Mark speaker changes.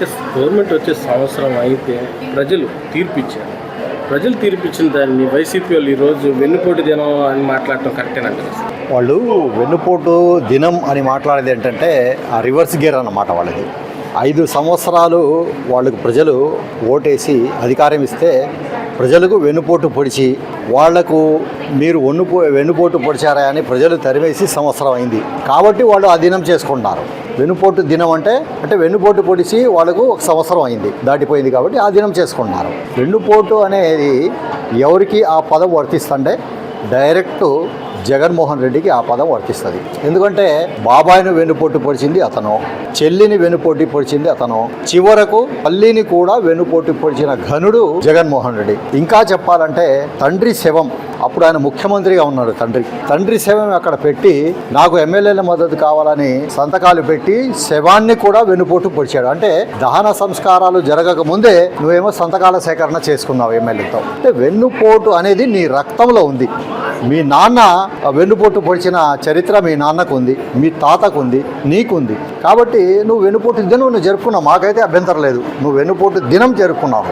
Speaker 1: అంటే గవర్నమెంట్ వచ్చే సంవత్సరం అయితే ప్రజలు తీర్పిచ్చారు. ప్రజలు తీర్పిచ్చిన దాన్ని వైసీపీ వాళ్ళు ఈరోజు వెన్నుపోటు దినం అని మాట్లాడటం కరెక్టేనంటారు
Speaker 2: వాళ్ళు వెన్నుపోటు దినం అని మాట్లాడేది ఏంటంటే ఆ రివర్స్ గేర్ అన్నమాట వాళ్ళది. ఐదు సంవత్సరాలు వాళ్ళకు ప్రజలు ఓటేసి అధికారం ఇస్తే ప్రజలకు వెన్నుపోటు పొడిచి వాళ్ళకు మీరు వన్నుపో వెన్నుపోటు పొడిచారా అని ప్రజలు తరివేసి సంవత్సరం అయింది. కాబట్టి వాళ్ళు ఆ దినం చేసుకుంటున్నారు. వెన్నుపోటు దినం అంటే అంటే వెన్నుపోటు పొడిచి వాళ్ళకు ఒక సంవత్సరం అయింది దాటిపోయింది కాబట్టి ఆ దినం చేసుకుంటున్నారు. వెన్నుపోటు అనేది ఎవరికి ఆ పదం వర్తిస్తుంటే డైరెక్ట్ జగన్మోహన్ రెడ్డికి ఆ పదం వర్తిస్తుంది. ఎందుకంటే బాబాయిని వెన్నుపోటు పొడిచింది అతను చెల్లిని వెన్నుపోటు పొడిచింది అతను చివరకు తల్లిని కూడా వెన్నుపోటు పొడిచిన ఘనుడు జగన్మోహన్ రెడ్డి. ఇంకా చెప్పాలంటే తండ్రి శవం అప్పుడు ఆయన ముఖ్యమంత్రిగా ఉన్నాడు తండ్రి. తండ్రి శవం అక్కడ పెట్టి నాకు ఎమ్మెల్యేల మద్దతు కావాలని సంతకాలు పెట్టి శవాన్ని కూడా వెన్నుపోటు పొడిచాడు. అంటే దహన సంస్కారాలు జరగక ముందే నువ్వేమో సంతకాల సేకరణ చేసుకున్నావు ఎమ్మెల్యేతో. అంటే వెన్నుపోటు అనేది నీ రక్తంలో ఉంది. మీ నాన్న వెన్నుపోటు పొడిచిన చరిత్ర మీ నాన్నకు ఉంది మీ తాతకు ఉంది నీకుంది. కాబట్టి నువ్వు వెన్నుపోటు దినం నువ్వు జరుపుకున్నావు. మాకైతే అభ్యంతరం లేదు. నువ్వు వెన్నుపోటు దినం జరుపుకున్నావు.